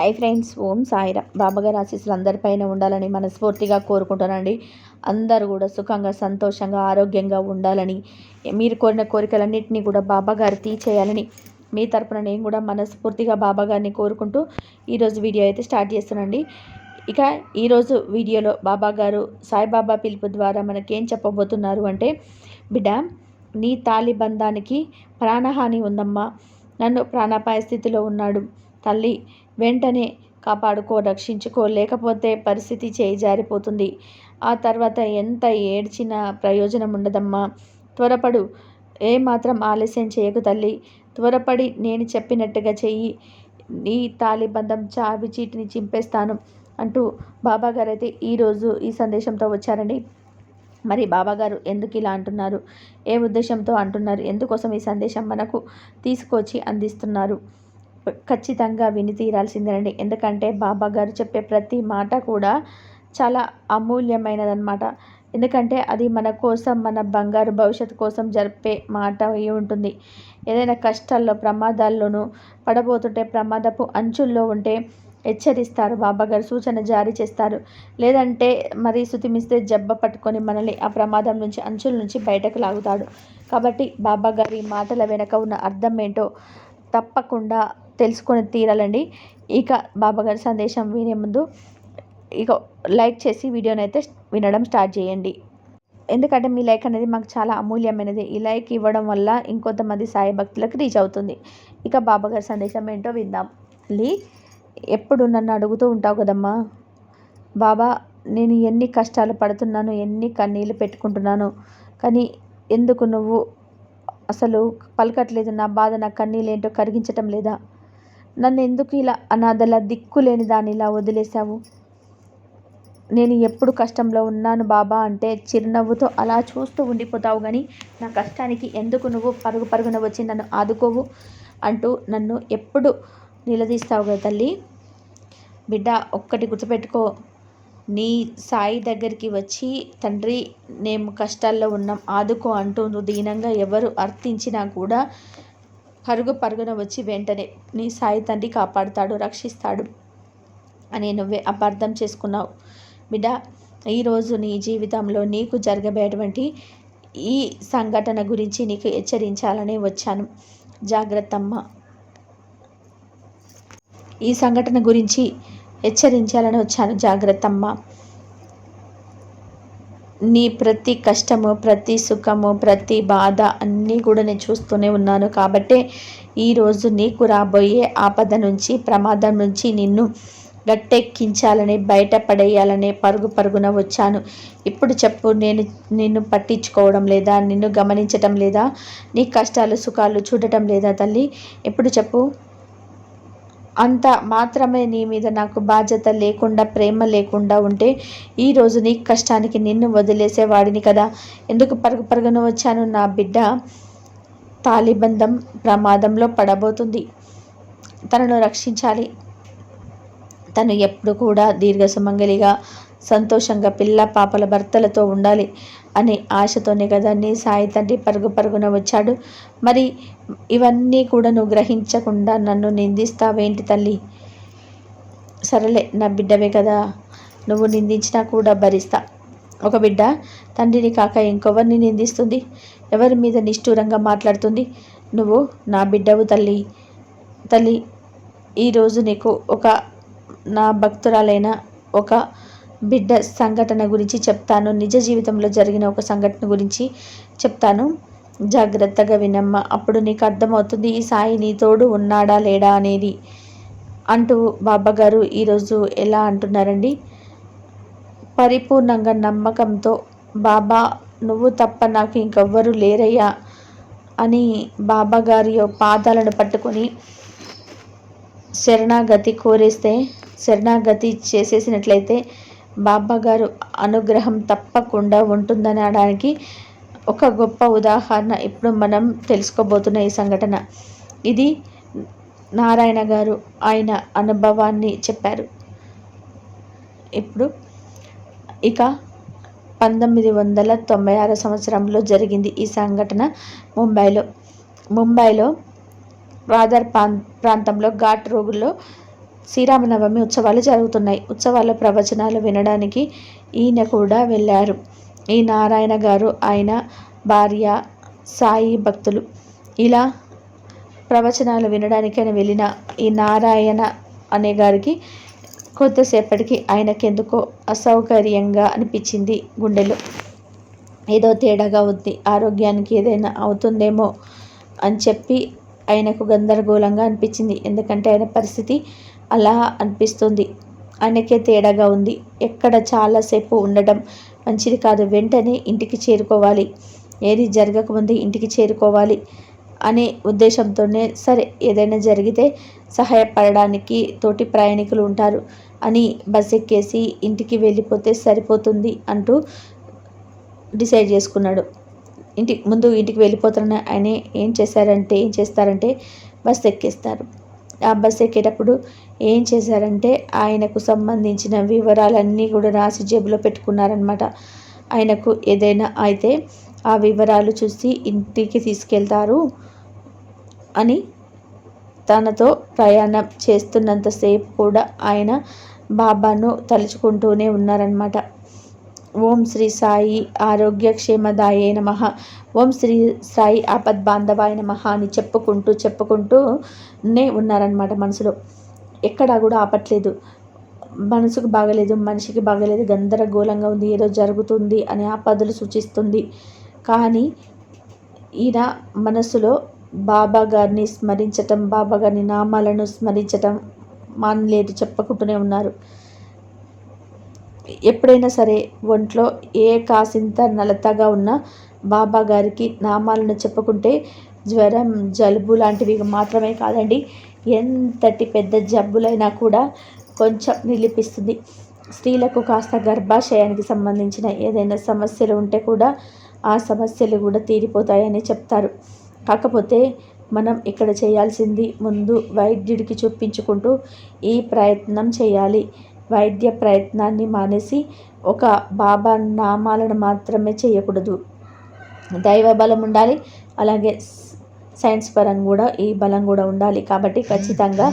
Hi friends ఓం సాయిరా బాబాగారి ఆశీస్సులు అందరిపైన ఉండాలని మనస్ఫూర్తిగా కోరుకుంటానండి అందరూ కూడా సుఖంగా సంతోషంగా ఆరోగ్యంగా ఉండాలని మీరు కోరిన కోరికలన్నింటినీ కూడా బాబాగారు తీచేయాలని మీ తరపున నేను కూడా మనస్ఫూర్తిగా బాబాగారిని కోరుకుంటూ ఈరోజు వీడియో అయితే స్టార్ట్ చేస్తున్నానండి. ఇక ఈరోజు వీడియోలో బాబాగారు సాయిబాబా పిలుపు ద్వారా మనకేం చెప్పబోతున్నారు అంటే బిడ్డ నీ తాలి బంధానికి ప్రాణహాని ఉందమ్మా. నన్ను ప్రాణాపాయ స్థితిలో ఉన్నాడు. తల్లి వెంటనే కాపాడుకో రక్షించుకో లేకపోతే పరిస్థితి చేయి జారిపోతుంది ఆ తర్వాత ఎంత ఏడ్చినా ప్రయోజనం ఉండదమ్మా. త్వరపడు. ఏమాత్రం ఆలస్యం చేయకు తల్లి. త్వరపడి నేను చెప్పినట్టుగా చెయ్యి. నీ తాలిబంధం చావి చీటిని చింపేస్తాను అంటూ బాబాగారు అయితే ఈరోజు ఈ సందేశంతో వచ్చారండి. మరి బాబాగారు ఎందుకు ఇలా అంటున్నారు? ఏ ఉద్దేశంతో అంటున్నారు? ఎందుకోసం ఈ సందేశం మనకు తీసుకొచ్చి అందిస్తున్నారు? ఖచ్చితంగా విని తీరాల్సిందేనండి. ఎందుకంటే బాబా గారు చెప్పే ప్రతి మాట కూడా చాలా అమూల్యమైనదన్నమాట. ఎందుకంటే అది మన కోసం మన బంగారు భవిష్యత్తు కోసం జరిపే మాట అయి ఉంటుంది. ఏదైనా కష్టాల్లో ప్రమాదాల్లోనూ పడబోతుంటే ప్రమాదపు అంచుల్లో ఉంటే హెచ్చరిస్తారు. బాబాగారు సూచన జారీ చేస్తారు. లేదంటే మరి శుతిమిస్తే జబ్బ పట్టుకొని మనల్ని ఆ ప్రమాదం నుంచి అంచుల నుంచి బయటకు లాగుతాడు. కాబట్టి బాబా గారి మాటల వెనక ఉన్న అర్థం ఏంటో తప్పకుండా తెలుసుకొని తీరాలండి. ఇక బాబాగారి సందేశం వినే ముందు ఇక లైక్ చేసి వీడియోని అయితే వినడం స్టార్ట్ చేయండి. ఎందుకంటే మీ లైక్ అనేది మాకు చాలా అమూల్యమైనది. ఈ లైక్ ఇవ్వడం వల్ల ఇంకొంతమంది సాయి భక్తులకు రీచ్ అవుతుంది. ఇక బాబాగారి సందేశం ఏంటో విందాం. లీ ఎప్పుడు నన్ను అడుగుతూ ఉంటావు కదమ్మా? బాబా నేను ఎన్ని కష్టాలు పడుతున్నాను ఎన్ని కన్నీళ్ళు పెట్టుకుంటున్నాను. కానీ ఎందుకు నువ్వు అసలు పలకట్లేదు నా బాధ నా కన్నీళ్ళేంటో కరిగించటం లేదా? నన్ను ఎందుకు ఇలా అనాథల దిక్కులేని దాన్ని ఇలా వదిలేశావు? నేను ఎప్పుడు కష్టంలో ఉన్నాను బాబా అంటే చిరునవ్వుతో అలా చూస్తూ ఉండిపోతావు కానీ నా కష్టానికి ఎందుకు నువ్వు పరుగు పరుగున వచ్చి నన్ను ఆదుకోవు అంటూ నన్ను ఎప్పుడు నిలదీస్తావు కదా తల్లి? బిడ్డ ఒక్కటి గుర్తుపెట్టుకో. నీ సాయి దగ్గరికి వచ్చి తండ్రి మేము కష్టాల్లో ఉన్నాం ఆదుకో అంటూ దీనంగా ఎవరు అర్థించినా కూడా పరుగు పరుగున వచ్చి వెంటనే నీ సాయి తండ్రి కాపాడుతాడు రక్షిస్తాడు అని నువ్వే అపార్థం చేసుకున్నావు. బిడ్డ ఈరోజు నీ జీవితంలో నీకు జరగబోయేటువంటి ఈ సంఘటన గురించి నీకు హెచ్చరించాలని వచ్చాను. జాగ్రత్తమ్మ. ఈ సంఘటన గురించి హెచ్చరించాలని వచ్చాను. జాగ్రత్తమ్మ. నీ ప్రతి కష్టము ప్రతి సుఖము ప్రతి బాధ అన్నీ కూడా నేను చూస్తూనే ఉన్నాను. కాబట్టే ఈరోజు నీకు రాబోయే ఆపద నుంచి ప్రమాదం నుంచి నిన్ను గట్టెక్కించాలని బయటపడేయాలని పరుగు పరుగున వచ్చాను. ఇప్పుడు చెప్పు నేను నిన్ను పట్టించుకోవడం లేదా నిన్ను గమనించటం లేదా నీ కష్టాలు సుఖాలు చూడటం లేదా తల్లి? ఎప్పుడు చెప్పు. అంత మాత్రమే నీ మీద నాకు బాధ్యత లేకుండా ప్రేమ లేకుండా ఉంటే ఈరోజు నీ కష్టానికి నిన్ను వదిలేసేవాడిని కదా. ఎందుకు పరుగు పరుగున వచ్చాను? నా బిడ్డ తాలిబంధం ప్రమాదంలో పడబోతుంది. తనను రక్షించాలి. తను ఎప్పుడు కూడా దీర్ఘ సుమంగలిగా సంతోషంగా పిల్ల పాపల భర్తలతో ఉండాలి అనే ఆశతోనే కదా నీ సాయి తండ్రి పరుగు పరుగున వచ్చాడు. మరి ఇవన్నీ కూడా నువ్వు గ్రహించకుండా నన్ను నిందిస్తావేంటి తల్లి? సరేలే నా బిడ్డవే కదా. నువ్వు నిందించినా కూడా భరిస్తా. ఒక బిడ్డ తండ్రిని కాక ఇంకొవరిని నిందిస్తుంది. ఎవరి మీద నిష్ఠూరంగా మాట్లాడుతుంది? నువ్వు నా బిడ్డవు తల్లి. తల్లి ఈరోజు నీకు ఒక నా భక్తురాలైన ఒక బిడ్డ సంఘటన గురించి చెప్తాను. నిజ జీవితంలో జరిగిన ఒక సంఘటన గురించి చెప్తాను. జాగ్రత్తగా వినమ్మ. అప్పుడు నీకు అర్థమవుతుంది ఈ సాయి నీ తోడు ఉన్నాడా లేడా అనేది. అంటూ బాబాగారు ఈరోజు ఎలా అంటున్నారండి? పరిపూర్ణంగా నమ్మకంతో బాబా నువ్వు తప్ప నాకు ఇంకెవ్వరు లేరయ్యా అని బాబాగారి పాదాలను పట్టుకొని శరణాగతి కోరేస్తే శరణాగతి చేసేసినట్లయితే బాబా గారు అనుగ్రహం తప్పకుండా ఉంటుందనడానికి ఒక గొప్ప ఉదాహరణ ఇప్పుడు మనం తెలుసుకోబోతున్న ఈ సంఘటన. ఇది నారాయణ గారు ఆయన అనుభవాన్ని చెప్పారు. ఇప్పుడు ఇక పంతొమ్మిది వందల తొంభై ఆరు సంవత్సరంలో జరిగింది ఈ సంఘటన ముంబైలో. ముంబైలో రాదర్ ప్రాంతంలో ఘాట్ రోగుల్లో శ్రీరామనవమి ఉత్సవాలు జరుగుతున్నాయి. ఉత్సవాల ప్రవచనాలు వినడానికి ఈయన కూడా వెళ్ళారు. ఈ నారాయణ గారు ఆయన భార్య సాయి భక్తులు. ఇలా ప్రవచనాలు వినడానికని వెళ్ళిన ఈ నారాయణ అనే గారికి కొద్దిసేపటికి ఆయనకెందుకో అసౌకర్యంగా అనిపించింది గుండెలో. ఏదో తేడాగా ఉంది. ఆరోగ్యానికి ఏదైనా అవుతుందేమో అని చెప్పి ఆయనకు గందరగోళంగా అనిపించింది. ఎందుకంటే ఆయన పరిస్థితి అలా అనిపిస్తుంది. ఆయనకే తేడాగా ఉంది. ఎక్కడ చాలాసేపు ఉండడం మంచిది కాదు. వెంటనే ఇంటికి చేరుకోవాలి. ఏది జరగకముందే ఇంటికి చేరుకోవాలి అనే ఉద్దేశంతోనే సరే ఏదైనా జరిగితే సహాయపడడానికి తోటి ప్రయాణికులు ఉంటారు అని బస్ ఎక్కేసి ఇంటికి వెళ్ళిపోతే సరిపోతుంది అంటూ డిసైడ్ చేసుకున్నాడు. ఇంటి ముందు ఇంటికి వెళ్ళిపోతున్న ఆయన ఏం చేశారంటే ఏం చేస్తారంటే బస్ ఎక్కేస్తారు. ఆ బస్ ఎక్కేటప్పుడు ఏం చేశారంటే ఆయనకు సంబంధించిన వివరాలన్నీ కూడా రాసి జేబులో పెట్టుకున్నారనమాట ఆయనకు ఏదైనా అయితే ఆ వివరాలు చూసి ఇంటికి తీసుకెళ్తారు అని తనతో ప్రయాణం చేస్తున్నంతసేపు కూడా ఆయన బాబాను తలుచుకుంటూనే ఉన్నారనమాట ఓం శ్రీ సాయి ఆరోగ్యక్షేమదాయే నమ. ఓం శ్రీ సాయి ఆపద్ బాంధవాయ నమ అని చెప్పుకుంటూ చెప్పుకుంటూనే ఉన్నారనమాట మనసులో. ఎక్కడా కూడా ఆపట్లేదు. మనసుకు బాగలేదు మనిషికి బాగలేదు గందరగోళంగా ఉంది ఏదో జరుగుతుంది అని ఆపదలు సూచిస్తుంది. కానీ ఈయన మనసులో బాబా గారిని స్మరించటం బాబా గారిని నామాలను స్మరించటం మానలేదు చెప్పుకుంటూనే ఉన్నారు. ఎప్పుడైనా సరే ఒంట్లో ఏ కాసింత నలతగా ఉన్న బాబా గారికి నామాలను చెప్పుకుంటే జ్వరం జలుబు లాంటివి మాత్రమే కాదండి. ఎంతటి పెద్ద జబ్బులైనా కూడా కొంచెం నిలిపిస్తుంది. స్త్రీలకు కాస్త గర్భాశయానికి సంబంధించిన ఏదైనా సమస్యలు ఉంటే కూడా ఆ సమస్యలు కూడా తీరిపోతాయని చెప్తారు. కాకపోతే మనం ఇక్కడ చేయాల్సింది ముందు వైద్యుడికి చూపించుకుంటూ ఈ ప్రయత్నం చేయాలి. వైద్య ప్రయత్నాన్ని మానేసి ఒక బాబా నామాలను మాత్రమే చేయకూడదు. దైవ బలం ఉండాలి. అలాగే సైన్స్ పరంగా కూడా ఈ బలం కూడా ఉండాలి. కాబట్టి ఖచ్చితంగా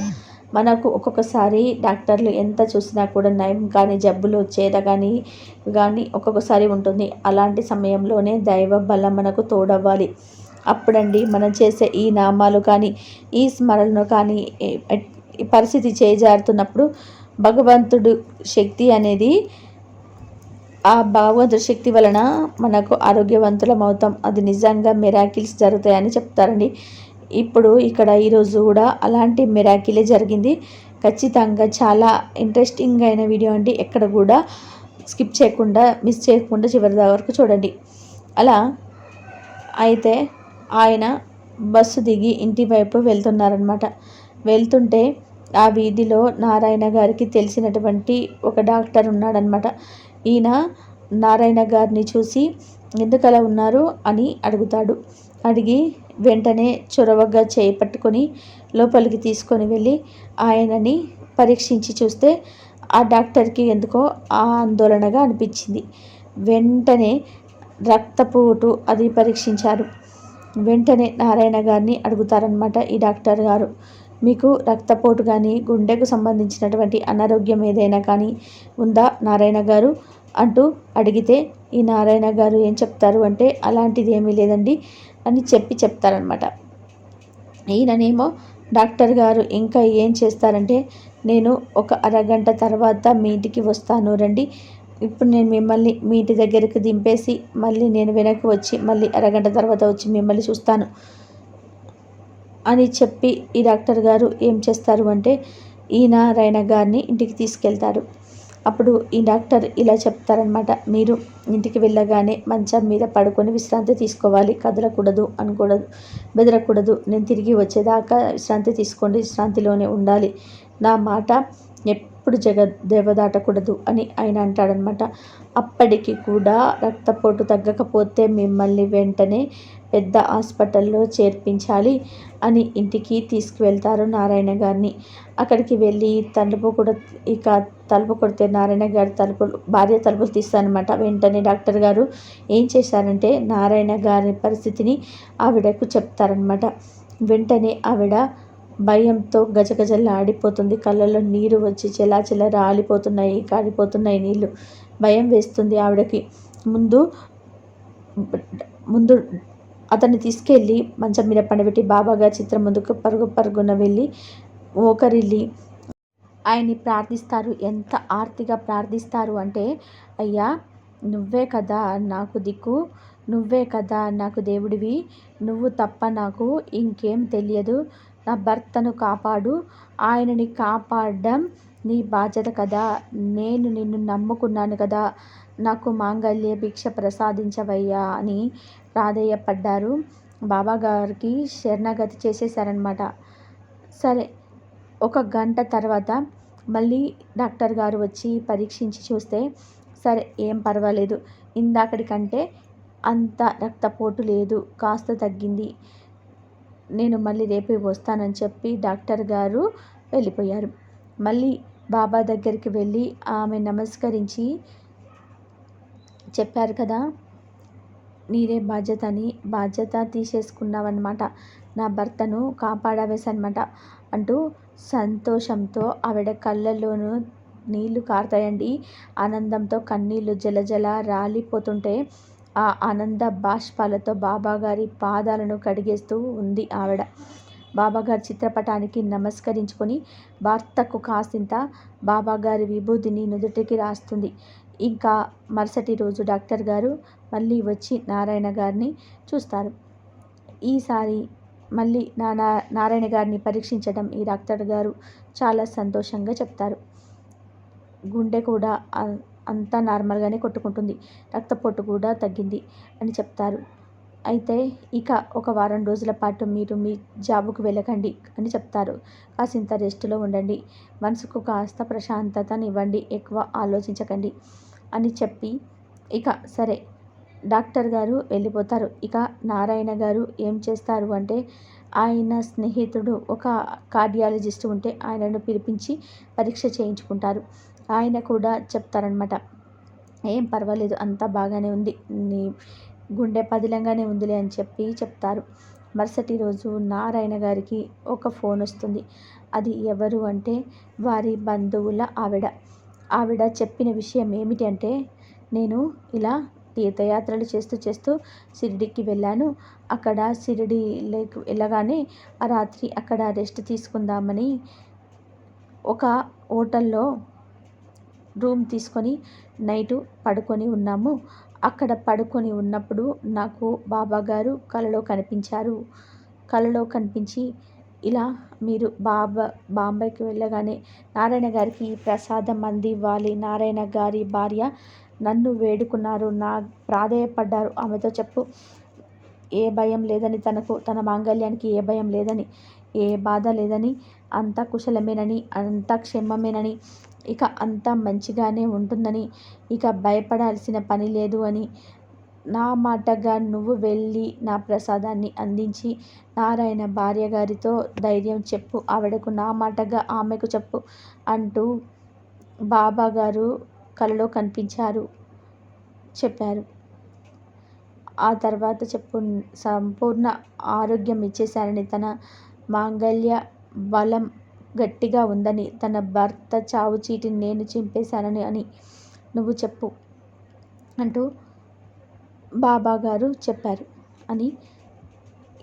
మనకు ఒక్కొక్కసారి డాక్టర్లు ఎంత చూసినా కూడా నయం కానీ జబ్బులు చేత కానీ కానీ ఒక్కొక్కసారి ఉంటుంది. అలాంటి సమయంలోనే దైవ బలం మనకు తోడవ్వాలి. అప్పుడండి మనం చేసే ఈ నామాలు కానీ ఈ స్మరణలు కానీ పరిస్థితి చేజారుతున్నప్పుడు భగవంతుడు శక్తి అనేది ఆ భగవంతుడి శక్తి వలన మనకు ఆరోగ్యవంతులం అవుతాం అది నిజంగా మెరాకిల్స్ జరుగుతాయని చెప్తారండి. ఇప్పుడు ఇక్కడ ఈరోజు కూడా అలాంటి మెరాకిలే జరిగింది. ఖచ్చితంగా చాలా ఇంట్రెస్టింగ్ అయిన వీడియో అండి. ఎక్కడ కూడా స్కిప్ చేయకుండా మిస్ చేయకుండా చివరి వరకు చూడండి. అలా అయితే ఆయన బస్సు దిగి ఇంటి వైపు వెళ్తున్నారనమాట వెళ్తుంటే ఆ వీధిలో నారాయణ గారికి తెలిసినటువంటి ఒక డాక్టర్ ఉన్నాడనమాట ఈయన నారాయణ గారిని చూసి ఎందుకలా ఉన్నారు అని అడుగుతాడు. అడిగి వెంటనే చొరవగా చేపట్టుకొని లోపలికి తీసుకొని వెళ్ళి ఆయనని పరీక్షించి చూస్తే ఆ డాక్టర్కి ఎందుకో ఆందోళనగా అనిపించింది. వెంటనే రక్తపోటు అది పరీక్షించారు. వెంటనే నారాయణ గారిని అడుగుతారనమాట ఈ డాక్టర్ గారు. మీకు రక్తపోటు కానీ గుండెకు సంబంధించినటువంటి అనారోగ్యం ఏదైనా కానీ ఉందా నారాయణ గారు? అంటూ అడిగితే ఈ నారాయణ గారు ఏం చెప్తారు అంటే అలాంటిది ఏమీ లేదండి అని చెప్పి చెప్తారనమాట ఈయననేమో డాక్టర్ గారు ఇంకా ఏం చేస్తారంటే నేను ఒక అరగంట తర్వాత మీ ఇంటికి వస్తాను రండి. ఇప్పుడు నేను మిమ్మల్ని మీ ఇంటి దగ్గరికి దింపేసి మళ్ళీ నేను వెనక్కి వచ్చి మళ్ళీ అరగంట తర్వాత వచ్చి మిమ్మల్ని చూస్తాను అని చెప్పి ఈ డాక్టర్ గారు ఏం చేస్తారు అంటే ఈ నారాయణ గారిని ఇంటికి తీసుకెళ్తారు. అప్పుడు ఈ డాక్టర్ ఇలా చెప్తారనమాట మీరు ఇంటికి వెళ్ళగానే మంచం మీద పడుకొని విశ్రాంతి తీసుకోవాలి. కదలకూడదు అనకూడదు బెదరకూడదు. నేను తిరిగి వచ్చేదాకా విశ్రాంతి తీసుకోండి. విశ్రాంతిలోనే ఉండాలి. నా మాట ఎప్పుడు జగ దేవదాటకూడదు అని ఆయన అంటాడనమాట అప్పటికి కూడా రక్తపోటు తగ్గకపోతే మిమ్మల్ని వెంటనే పెద్ద హాస్పిటల్లో చేర్పించాలి. అని ఇంటికి తీసుకువెళ్తారు నారాయణ గారిని. అక్కడికి వెళ్ళి తలుపు కూడా ఇక తలుపు కొడితే నారాయణ గారి తలుపులు భార్య తలుపులు తీస్తానమాట వెంటనే డాక్టర్ గారు ఏం చేశారంటే నారాయణ గారి పరిస్థితిని ఆవిడకు చెప్తారనమాట వెంటనే ఆవిడ భయంతో గజగజల్లా ఆడిపోతుంది కళ్ళలో నీరు వచ్చి చెలాచెల రాలిపోతున్నాయి కాడిపోతున్నాయి నీళ్ళు భయం వేస్తుంది ఆవిడకి. ముందు ముందు అతన్ని తీసుకెళ్ళి మంచం మీద పండబెట్టి బాబాగారి చిత్రం ముందుకు పరుగు పరుగున వెళ్ళి ఓకరిల్లి ఆయన్ని ప్రార్థిస్తారు. ఎంత ఆర్తిగా ప్రార్థిస్తారు అంటే అయ్యా నువ్వే కదా నాకు దిక్కు నువ్వే కదా నాకు దేవుడివి. నువ్వు తప్ప నాకు ఇంకేం తెలియదు. నా భర్తను కాపాడు. ఆయనని కాపాడడం నీ బాధ్యత కదా. నేను నిన్ను నమ్ముకున్నాను కదా. నాకు మాంగళ్య భిక్ష ప్రసాదించవయ్యా అని ప్రాధేయపడ్డారు బాబాగారికి శరణాగతి చేసేసారనమాట సరే ఒక గంట తర్వాత మళ్ళీ డాక్టర్ గారు వచ్చి పరీక్షించి చూస్తే సరే ఏం పర్వాలేదు. ఇందాకటి కంటే అంత రక్తపోటు లేదు కాస్త తగ్గింది. నేను మళ్ళీ రేపే వస్తానని చెప్పి డాక్టర్ గారు వెళ్ళిపోయారు. మళ్ళీ బాబా దగ్గరికి వెళ్ళి ఆమె నమస్కరించి చెప్పారు కదా నీరే బాధ్యత అని బాధ్యత తీసేసుకున్నావన్నమాట. నా భర్తను కాపాడవేసనమాట అంటూ సంతోషంతో ఆవిడ కళ్ళల్లోనూ నీళ్ళు కారుతాయండి. ఆనందంతో కన్నీళ్ళు జలజల రాలిపోతుంటే ఆ ఆనంద బాష్పాలతో బాబాగారి పాదాలను కడిగేస్తూ ఉంది ఆవిడ. బాబాగారి చిత్రపటానికి నమస్కరించుకొని భర్తకు కాసింత బాబాగారి విభూతిని నుదుటికి రాస్తుంది. ఇంకా మరుసటి రోజు డాక్టర్ గారు మళ్ళీ వచ్చి నారాయణ గారిని చూస్తారు. ఈసారి మళ్ళీ నా నారాయణ గారిని పరీక్షించడం ఈ డాక్టర్ గారు చాలా సంతోషంగా చెప్తారు. గుండె కూడా అంతా నార్మల్గానే కొట్టుకుంటుంది. రక్తపోటు కూడా తగ్గింది అని చెప్తారు. అయితే ఇక ఒక వారం రోజుల పాటు మీరు మీ జాబుకు వెళ్ళకండి అని చెప్తారు. కాసింత రెస్ట్లో ఉండండి. మనసుకు కాస్త ప్రశాంతతనివ్వండి ఎక్కువ ఆలోచించకండి అని చెప్పి ఇక సరే. డాక్టర్ గారు వెళ్ళిపోతారు. ఇక నారాయణ గారు ఏం చేస్తారు అంటే ఆయన స్నేహితుడు ఒక కార్డియాలజిస్ట్ ఉంటే ఆయనను పిలిపించి పరీక్ష చేయించుకుంటారు. ఆయన కూడా చెప్తారనమాట ఏం పర్వాలేదు. అంతా బాగానే ఉంది. నీ గుండె పదిలంగానే ఉందిలే అని చెప్పి చెప్తారు. మరుసటి రోజు నారాయణ గారికి ఒక ఫోన్ వస్తుంది. అది ఎవరు అంటే వారి బంధువుల ఆవిడ. ఆవిడ చెప్పిన విషయం ఏమిటి అంటే నేను ఇలా తీర్థయాత్రలు చేస్తూ చేస్తూ షిరిడికి వెళ్ళాను. అక్కడ షిరిడి లేక్ వెళ్ళగానే ఆ రాత్రి అక్కడ రెస్ట్ తీసుకుందామని ఒక హోటల్లో రూమ్ తీసుకొని నైటు పడుకొని ఉన్నాము. అక్కడ పడుకొని ఉన్నప్పుడు నాకు బాబాగారు కలలో కనిపించారు. కలలో కనిపించి ఇలా మీరు బాబా బాంబేకి వెళ్ళగానే నారాయణ గారికి ప్రసాదం అందివ్వాలి. నారాయణ గారి భార్య నన్ను వేడుకున్నారు. నా ప్రాధేయపడ్డారు. ఆమెతో చెప్పు. ఏ భయం లేదని తనకు తన మాంగళ్యానికి ఏ భయం లేదని ఏ బాధ లేదని అంతా కుశలమేనని అంతా క్షేమమేనని ఇక అంతా మంచిగానే ఉంటుందని ఇక భయపడాల్సిన పని లేదు అని నా మాటగా నువ్వు వెళ్ళి నా ప్రసాదాన్ని అందించి నారాయణ భార్య గారితో ధైర్యం చెప్పు ఆవిడకు నా మాటగా ఆమెకు చెప్పు అంటూ బాబా గారు కలలో కనిపించారు చెప్పారు. ఆ తర్వాత చెప్పు సంపూర్ణ ఆరోగ్యం ఇచ్చేశారని తన మాంగళ్య బలం గట్టిగా ఉందని తన భర్త చావు చీటిని నేను చింపేశానని అని నువ్వు చెప్పు అంటూ బాబా గారు చెప్పారు అని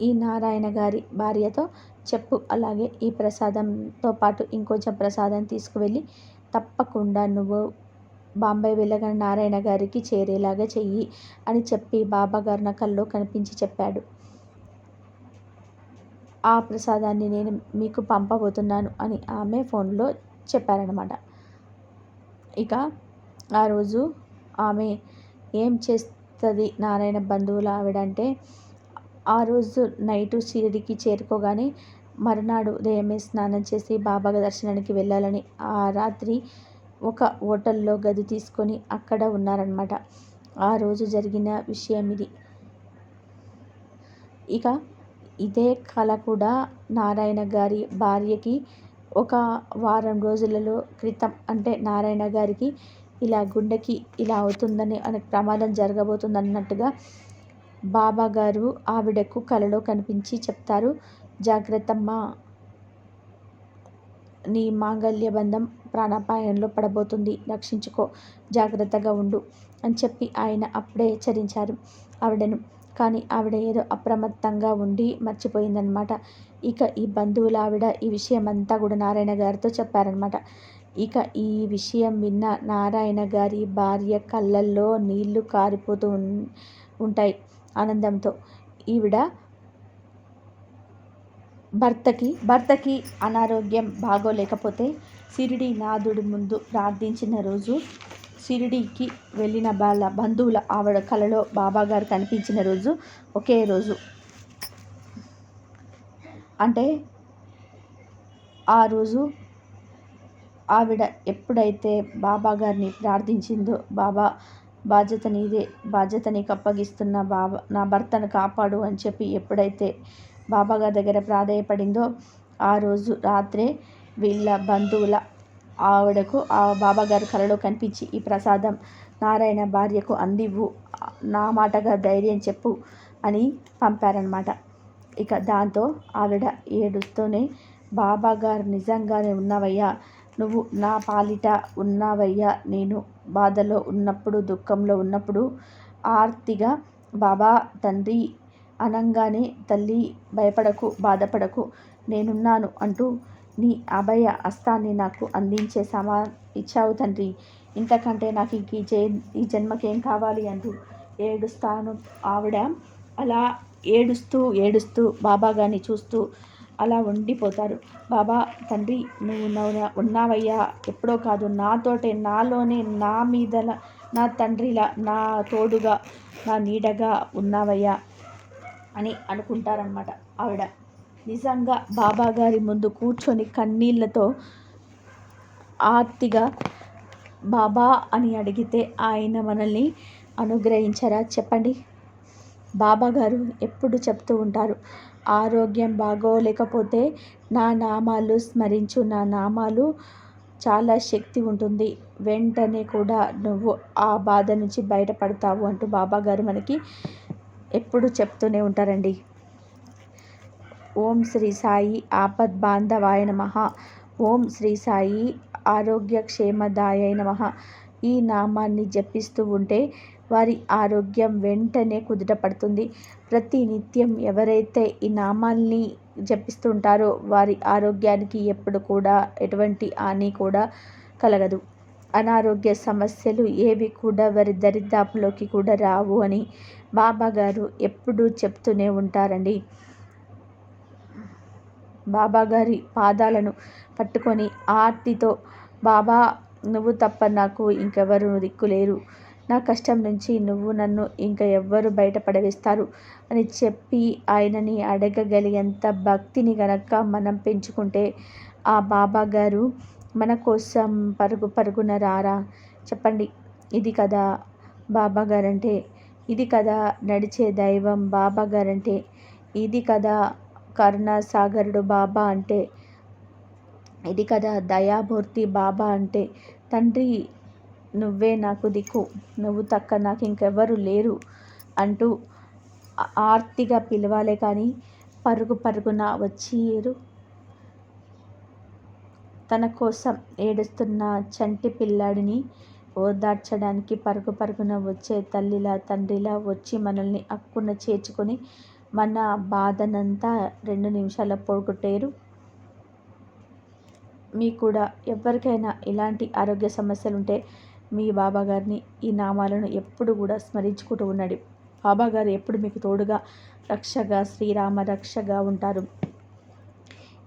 ఈ నారాయణ గారి భార్యతో చెప్పు. అలాగే ఈ ప్రసాదంతో పాటు ఇంకొంచెం ప్రసాదం తీసుకువెళ్ళి తప్పకుండా నువ్వు బాంబే వెళ్ళగానే నారాయణ గారికి చేరేలాగా చెయ్యి అని చెప్పి బాబా గారు నా కల్లో కనిపించి చెప్పాడు. ఆ ప్రసాదాన్ని నేను మీకు పంపబోతున్నాను అని ఆమె ఫోన్లో చెప్పారనమాట ఇక ఆ రోజు ఆమె ఏం చేస్తుంది నారాయణ బంధువుల ఆవిడంటే ఆ రోజు నైటు షిరిడికి చేరుకోగానే మరునాడు ఉదయమే స్నానం చేసి బాబా దర్శనానికి వెళ్ళాలని ఆ రాత్రి ఒక హోటల్లో గది తీసుకొని అక్కడ ఉన్నారనమాట ఆ రోజు జరిగిన విషయం ఇది. ఇక ఇదే కళ కూడా నారాయణ గారి భార్యకి ఒక వారం రోజులలో క్రితం అంటే నారాయణ గారికి ఇలా గుండెకి ఇలా అవుతుందని అనే ప్రమాదం జరగబోతుంది అన్నట్టుగా బాబా గారు ఆవిడకు కలలో కనిపించి చెప్తారు. జాగ్రత్తమ్మ నీ మాంగల్య బంధం ప్రాణాపాయంలో పడబోతుంది. రక్షించుకో జాగ్రత్తగా ఉండు అని చెప్పి ఆయన అప్పుడే హెచ్చరించారు. ఆవిడను కానీ ఆవిడ ఏదో అప్రమత్తంగా ఉండి మర్చిపోయిందనమాట. ఇక ఈ బంధువులు ఆవిడ ఈ విషయం అంతా కూడా నారాయణ గారితో చెప్పారనమాట. ఇక ఈ విషయం విన్న నారాయణ గారి భార్య కళ్ళల్లో నీళ్ళు కారిపోతూ ఉంటాయి ఆనందంతో. ఈవిడ భర్తకి భర్తకి అనారోగ్యం బాగోలేకపోతే సిరిడి నాదుడి ముందు ప్రార్థించిన రోజు షిరిడీకి వెళ్ళిన వాళ్ళ బంధువుల ఆవిడ కలలో బాబాగారు కనిపించిన రోజు ఒకే రోజు. అంటే ఆ రోజు ఆవిడ ఎప్పుడైతే బాబా గారిని ప్రార్థించిందో బాబా బాధ్యత నీదే బాధ్యత నీకు అప్పగిస్తున్న బాబా నా భర్తను కాపాడు అని చెప్పి ఎప్పుడైతే బాబాగారి దగ్గర ప్రాధాయపడిందో ఆ రోజు రాత్రే వీళ్ళ బంధువుల ఆవిడకు ఆ బాబాగారు కలలో కనిపించి ఈ ప్రసాదం నారాయణ భార్యకు అందివ్వు. నా మాటగా ధైర్యం చెప్పు అని పంపారనమాట ఇక దాంతో ఆవిడ ఏడుస్తూనే బాబాగారు నిజంగానే ఉన్నవయ్యా నువ్వు నా పాలిట ఉన్నావయ్యా నేను బాధలో ఉన్నప్పుడు దుఃఖంలో ఉన్నప్పుడు ఆర్తిగా బాబా తండ్రి అనంగానే తల్లి భయపడకు బాధపడకు నేనున్నాను అంటూ నీ అభయ హస్తాన్ని నాకు అందించే సమా ఇచ్చావు తండ్రి. ఇంతకంటే నాకు ఈ జే ఈ జన్మకేం కావాలి అంటూ ఏడుస్తాను ఆవిడ. అలా ఏడుస్తూ ఏడుస్తూ బాబా గారిని చూస్తూ అలా ఉండిపోతారు. బాబా తండ్రి నువ్వు ఉన్నావయ్యా. ఎప్పుడో కాదు నాతోటే నాలోనే నా మీదల నా తండ్రిలా నా తోడుగా నా నీడగా ఉన్నావయ్యా అని అనుకుంటారనమాట ఆవిడ. నిజంగా బాబా గారి ముందు కూర్చొని కన్నీళ్ళతో ఆర్తిగా బాబా అని అడిగితే ఆయన మనల్ని అనుగ్రహించరా? చెప్పండి. బాబాగారు ఎప్పుడు చెప్తూ ఉంటారు ఆరోగ్యం బాగోలేకపోతే నా నామాలు స్మరించు నా నామాలు చాలా శక్తి ఉంటుంది. వెంటనే కూడా నువ్వు ఆ బాధ నుంచి బయటపడతావు అంటూ బాబా గారు మనకి ఎప్పుడు చెప్తూనే ఉంటారండి. ఓం శ్రీ సాయి ఆపద్ బాంధవాయ నమ. ఓం శ్రీ సాయి ఆరోగ్య క్షేమదాయ నమ. ఈ నామాన్ని జపిస్తూ ఉంటే వారి ఆరోగ్యం వెంటనే కుదుట పడుతుంది. ప్రతి నిత్యం ఎవరైతే ఈ నామాల్ని జపిస్తుంటారో వారి ఆరోగ్యానికి ఎప్పుడు కూడా ఎటువంటి హాని కూడా కలగదు. అనారోగ్య సమస్యలు ఏవి కూడా వారి దరిదాపులోకి కూడా రావు అని బాబా గారు ఎప్పుడూ చెప్తూనే ఉంటారండి. బాబాగారి పాదాలను పట్టుకొని ఆర్తితో బాబా నువ్వు తప్ప నాకు ఇంకెవరు దిక్కులేరు నా కష్టం నుంచి నువ్వు నన్ను ఇంకా ఎవ్వరు బయటపడవేస్తారు అని చెప్పి ఆయనని అడగగలిగేంత భక్తిని గనక మనం పెంచుకుంటే ఆ బాబా గారు మన కోసం పరుగు పరుగున రారా? చెప్పండి. ఇది కదా బాబా గారంటే ఇది కదా నడిచే దైవం బాబా గారంటే ఇది కదా కరుణాసాగరుడు బాబా అంటే. ఇది కదా దయాభూర్తి బాబా అంటే. తండ్రి నువ్వే నాకు దిక్కు. నువ్వు తక్క నాకు ఇంకెవ్వరు లేరు అంటూ ఆర్తిగా పిలవాలే కానీ పరుగు పరుగున వచ్చేరు. తన కోసం ఏడుస్తున్న చంటి పిల్లాడిని ఓదార్చడానికి పరుగు పరుగున వచ్చే తల్లిలా తండ్రిలా వచ్చి మనల్ని అక్కున చేర్చుకొని మన బాధనంతా రెండు నిమిషాల పోగొట్టేరు. మీకు కూడా ఎవరికైనా ఇలాంటి ఆరోగ్య సమస్యలు ఉంటే మీ బాబాగారిని ఈ నామాలను ఎప్పుడు కూడా స్మరించుకుంటూ ఉన్నాడు బాబాగారు ఎప్పుడు మీకు తోడుగా రక్షగా శ్రీరామ రక్షగా ఉంటారు.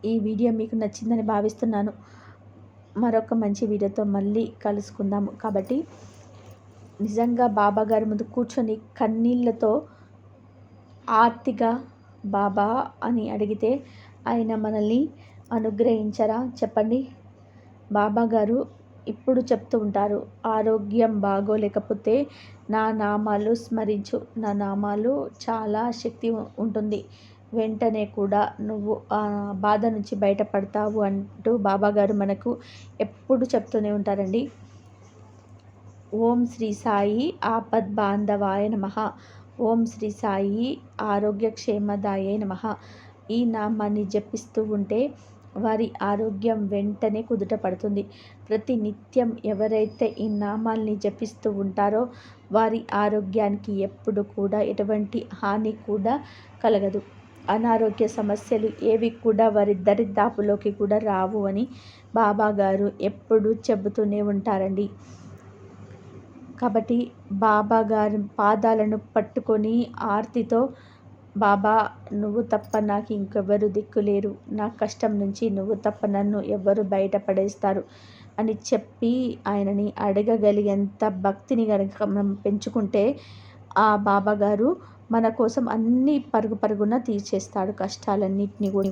ఈ వీడియో మీకు నచ్చిందని భావిస్తున్నాను. మరొక మంచి వీడియోతో మళ్ళీ కలుసుకుందాము. కాబట్టి నిజంగా బాబాగారి ముందు కూర్చొని కన్నీళ్ళతో ఆర్తిగా బాబా అని అడిగితే ఆయన మనల్ని అనుగ్రహించరా? చెప్పండి. బాబా గారు ఇప్పుడు చెప్తూ ఉంటారు ఆరోగ్యం బాగోలేకపోతే నా నామాలు స్మరించు. నా నామాలు చాలా శక్తి ఉంటుంది. వెంటనే కూడా నువ్వు ఆ బాధ నుంచి బయటపడతావు అంటూ బాబాగారు మనకు ఎప్పుడు చెప్తూనే ఉంటారండి. ఓం శ్రీ సాయి ఆపద్ బాంధవాయ నమ. ఓం శ్రీ సాయి ఆరోగ్యక్షేమదాయే నమ. ఈ నామాన్ని జపిస్తూ ఉంటే వారి ఆరోగ్యం వెంటనే కుదుట పడుతుంది. ప్రతి నిత్యం ఎవరైతే ఈ నామాల్ని జపిస్తూ ఉంటారో వారి ఆరోగ్యానికి ఎప్పుడు కూడా ఎటువంటి హాని కూడా కలగదు. అనారోగ్య సమస్యలు ఏవి కూడా వారి దరిదాపులోకి కూడా రావు అని బాబా గారు ఎప్పుడూ చెబుతూనే ఉంటారండి. కాబట్టి బాబా గారి పాదాలను పట్టుకొని ఆర్తితో బాబా నువ్వు తప్ప నాకు ఇంకెవ్వరు దిక్కులేరు నా కష్టం నుంచి నువ్వు తప్ప నన్ను ఎవ్వరు బయటపడేస్తారు అని చెప్పి ఆయనని అడగగలిగేంత భక్తిని కనుక మనం పెంచుకుంటే ఆ బాబా గారు మన కోసం అన్ని పరుగు పరుగున తీర్చేస్తాడు కష్టాలన్నిటిని కూడా.